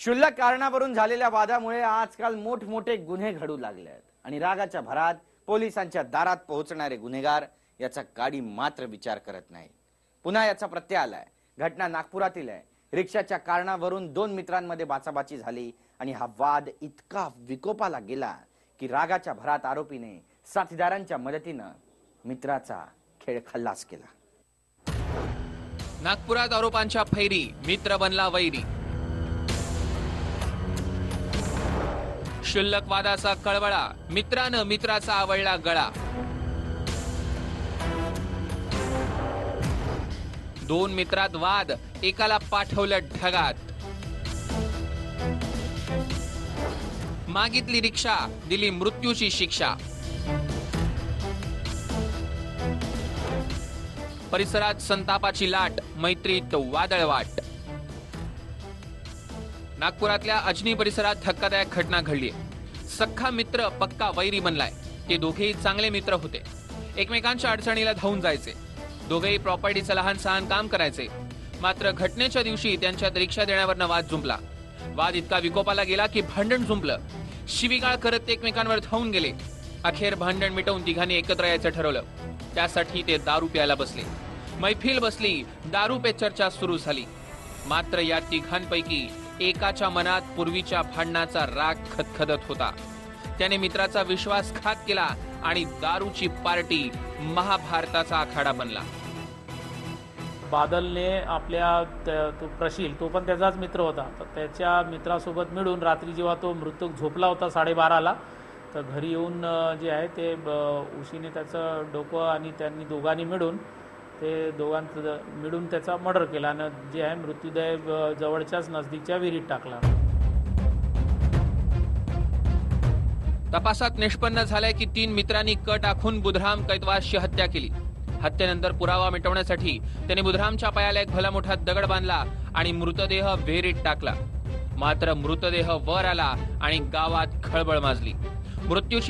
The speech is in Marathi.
क्षुल्लक कारणावरून झालेल्या वादामुळे आजकाल मोठमोठे गुन्हे घडू लागले आहेत. आणि रागाच्या भरात पोलिसांच्या दारात पोहोचणारे गुन्हेगार याचा गाडी मात्र विचार करत नाही पुन्हा याचा प्रत्यय आलाय. घटना नागपुरातील आहे. रिक्षाच्या कारणावरून दोन मित्रांमध्ये बाचाबाची झाली आणि हा वाद इतका विकोपाला गेला की रागाच्या भरात आरोपीने साथीदारांच्या मदतीनं मित्राचा खेळ खल्लास केला. नागपुरात आरोपांच्या फैरी मित्र बनला वैरी. क्षुल्लक वादाचा कळवळा मित्रानं मित्राचा आवडला गळा. दोन मित्रात वाद एकाला पाठवलं ढगात. मागितली रिक्षा दिली मृत्यूची शिक्षा. परिसरात संतापाची लाट मैत्रीत वादळ वाट नागपुरातल्या अजनी परिसरात धक्कादायक घटना घडली. सख्खा मित्र पक्का वैरी बनलाय. ते दोघेही चांगले मित्र होते. एकमेकांच्या अडचणीला धावून जायचे. दोघेही प्रॉपर्टीचं लहान सहान काम करायचे. मात्र घटनेच्या दिवशी त्यांच्यात रिक्षा देण्यावरनं वाद जुंपला. वाद इतका विकोपाला गेला की भांडण जुंपलं. शिवीगाळ करत ते एकमेकांवर धावून गेले. अखेर भांडण मिटवून तिघांनी एकत्र यायचं ठरवलं. त्यासाठी ते दारू प्यायला बसले. मैफिल बसली दारू पे चर्चा सुरू झाली. मात्र या तिघांपैकी एकाच्या मनात पूर्वीच्या भांडणाचा राग खदखदत होता. त्याने मित्राचा विश्वासघात केला आणि दारूची पार्टी महाभारताचा आखाडा बनला. बादलने आपल्या तो प्रशील तो पण त्याचाच मित्र होता. तर त्याच्या मित्रासोबत मिळून रात्री जेव्हा तो मृतक झोपला होता साडेबाराला तर घरी येऊन जे आहे ते ब- उशीने त्याचं डोकं आणि त्यांनी दोघांनी मिळून ते दोघांचं मिळून त्याचा मर्डर केला आणि जे आहे मृत्यूदय जवळच्याच नजदीकच्या विहिरीत टाकला. तपासात निष्पन्न झालंय की तीन मित्रांनी कट आखून बुधराम कैतवासची हत्या केली. हत्येनंतर पुरावा मिटवण्यासाठी त्याने बुधरामच्या पायाला एक भला मोठा दगड बांधला आणि मृतदेह विहिरीत टाकला. मात्र मृतदेह वर आला आणि गावात खळबळ माजली. मृत्यूची